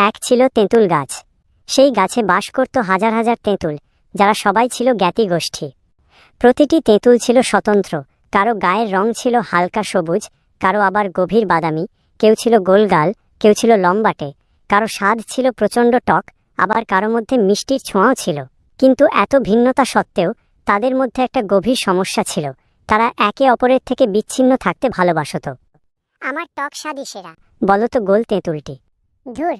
এক ছিল তেঁতুল গাছ। সেই গাছে বাস করত হাজার হাজার তেঁতুল যারা সবাই ছিল জ্ঞাতি গোষ্ঠী। প্রতিটি তেঁতুল ছিল স্বতন্ত্র কারও গায়ের রং ছিল হালকা সবুজ কারও আবার গভীর বাদামি কেউ ছিল গোলগাল কেউ ছিল লম্বাটে কারও স্বাদ ছিল প্রচণ্ড টক আবার কারও মধ্যে মিষ্টির ছোঁয়াও ছিল। কিন্তু এত ভিন্নতা সত্ত্বেও তাদের মধ্যে একটা গভীর সমস্যা ছিল তারা একে অপরের থেকে বিচ্ছিন্ন থাকতে ভালোবাসত। আমার টক স্বাদই সেরা। বলতো গোল তেঁতুলটি। ধুর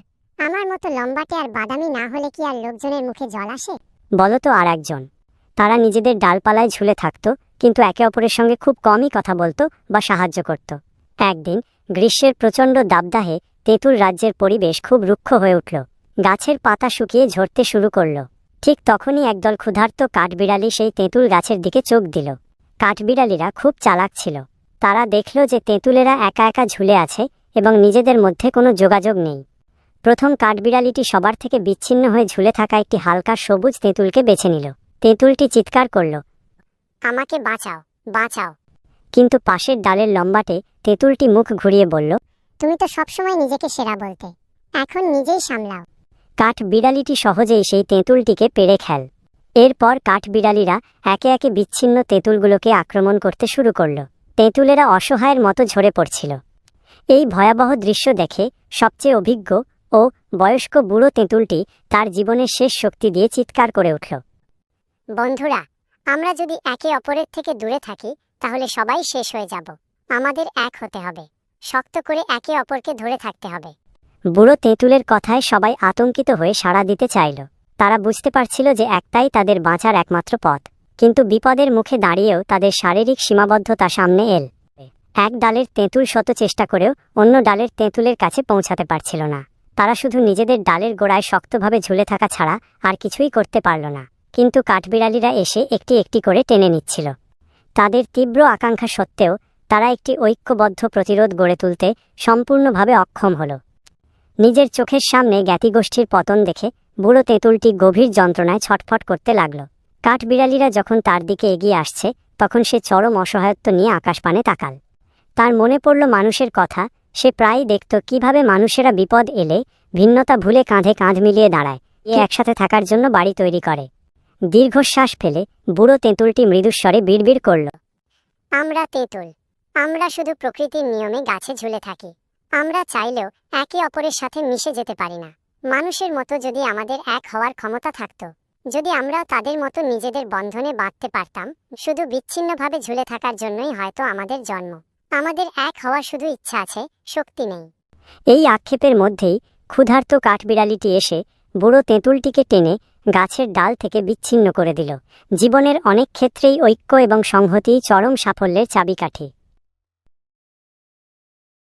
আমার মতো লম্বাটে আর বাদামি না হলে কি আর লোকজনের মুখে জল আসে? বলতো আর একজন। তারা নিজেদের ডালপালায় ঝুলে থাকত, কিন্তু একে অপরের সঙ্গে খুব কমই কথা বলতো বা সাহায্য করত। একদিন গ্রীষ্মের প্রচণ্ড দাবদাহে তেঁতুল রাজ্যের পরিবেশ খুব রুক্ষ হয়ে উঠল। গাছের পাতা শুকিয়ে ঝরতে শুরু করল। ঠিক তখনই একদল ক্ষুধার্ত কাঠবিড়ালি সেই তেঁতুল গাছের দিকে চোখ দিল। কাঠবিড়ালিরা খুব চালাক ছিল। তারা দেখল যে তেঁতুলেরা একা একা ঝুলে আছে এবং নিজেদের মধ্যে কোনো যোগাযোগ নেই। প্রথম কাঠবিড়ালিটি সবার থেকে বিচ্ছিন্ন হয়ে ঝুলে থাকা একটি হালকা সবুজ তেঁতুলকে বেছে নিল। তেঁতুলটি চিৎকার করল আমাকে বাঁচাও বাঁচাও। কিন্তু পাশের ডালের লম্বাটে তেঁতুলটি মুখ ঘুরিয়ে বলল তুমি তো সবসময় নিজেকে সেরা বলতে এখন নিজেই সামলাও। কাঠ বিড়ালিটি সহজেই সেই তেঁতুলটিকে পেড়ে খেল। এরপর কাঠ বিড়ালিরা একে একে বিচ্ছিন্ন তেঁতুলগুলোকে আক্রমণ করতে শুরু করল। তেঁতুলেরা অসহায়ের মতো ঝরে পড়ছিল। এই ভয়াবহ দৃশ্য দেখে সবচেয়ে অভিজ্ঞ ও বয়স্ক বুড়ো তেঁতুলটি তার জীবনের শেষ শক্তি দিয়ে চিৎকার করে উঠল। বন্ধুরা, আমরা যদি একে অপরের থেকে দূরে থাকি, তাহলে সবাই শেষ হয়ে যাব। আমাদের এক হতে হবে। শক্ত করে একে অপরকে ধরে থাকতে হবে। বুড়ো তেঁতুলের কথায় সবাই আতঙ্কিত হয়ে সাড়া দিতে চাইল। তারা বুঝতে পারছিল যে একটাই তাদের বাঁচার একমাত্র পথ। কিন্তু বিপদের মুখে দাঁড়িয়েও তাদের শারীরিক সীমাবদ্ধতা সামনে এল। এক ডালের তেঁতুল শত চেষ্টা করেও অন্য ডালের তেঁতুলের কাছে পৌঁছাতে পারছিল না। তারা শুধু নিজেদের ডালের গোড়ায় শক্তভাবে ঝুলে থাকা ছাড়া আর কিছুই করতে পারল না। কিন্তু কাঠবিড়ালিরা এসে একটি একটি করে টেনে নিচ্ছিল। তাদের তীব্র আকাঙ্ক্ষা সত্ত্বেও তারা একটি ঐক্যবদ্ধ প্রতিরোধ গড়ে তুলতে সম্পূর্ণভাবে অক্ষম হল। নিজের চোখের সামনে জ্ঞাতিগোষ্ঠীর পতন দেখে বুড়ো তেঁতুলটি গভীর যন্ত্রণায় ছটফট করতে লাগল। কাঠবিড়ালিরা যখন তার দিকে এগিয়ে আসছে, তখন সে চরম অসহায়ত্ব নিয়ে আকাশপানে তাকাল। তার মনে পড়ল মানুষের কথা সে প্রায়ই দেখত কীভাবে মানুষেরা বিপদ এলে ভিন্নতা ভুলে কাঁধে কাঁধ মিলিয়ে দাঁড়ায়। এ একসাথে থাকার জন্য বাড়ি তৈরি করে। দীর্ঘশ্বাস ফেলে বুড়ো তেঁতুলটি মৃদুস্বরে বিড়বিড় করল। আমরা তেঁতুল। আমরা শুধু প্রকৃতির নিয়মে গাছে ঝুলে থাকি। আমরা চাইলেও একে অপরের সাথে মিশে যেতে পারি না। মানুষের মতো যদি আমাদের এক হওয়ার ক্ষমতা থাকতো যদি আমরাও তাদের মতো নিজেদের বন্ধনে বাঁধতে পারতাম শুধু বিচ্ছিন্নভাবে ঝুলে থাকার জন্যই হয়তো আমাদের জন্ম। আমাদের এক হওয়ার শুধু ইচ্ছা আছে, শক্তি নেই। এই আক্ষেপের মধ্যেই ক্ষুধার্ত কাঠবিড়ালিটি এসে বুড়ো তেঁতুলটিকে টেনে গাছের ডাল থেকে বিচ্ছিন্ন করে দিল। জীবনের অনেক ক্ষেত্রেই ঐক্য এবং সংহতি চরম সাফল্যের চাবিকাঠি।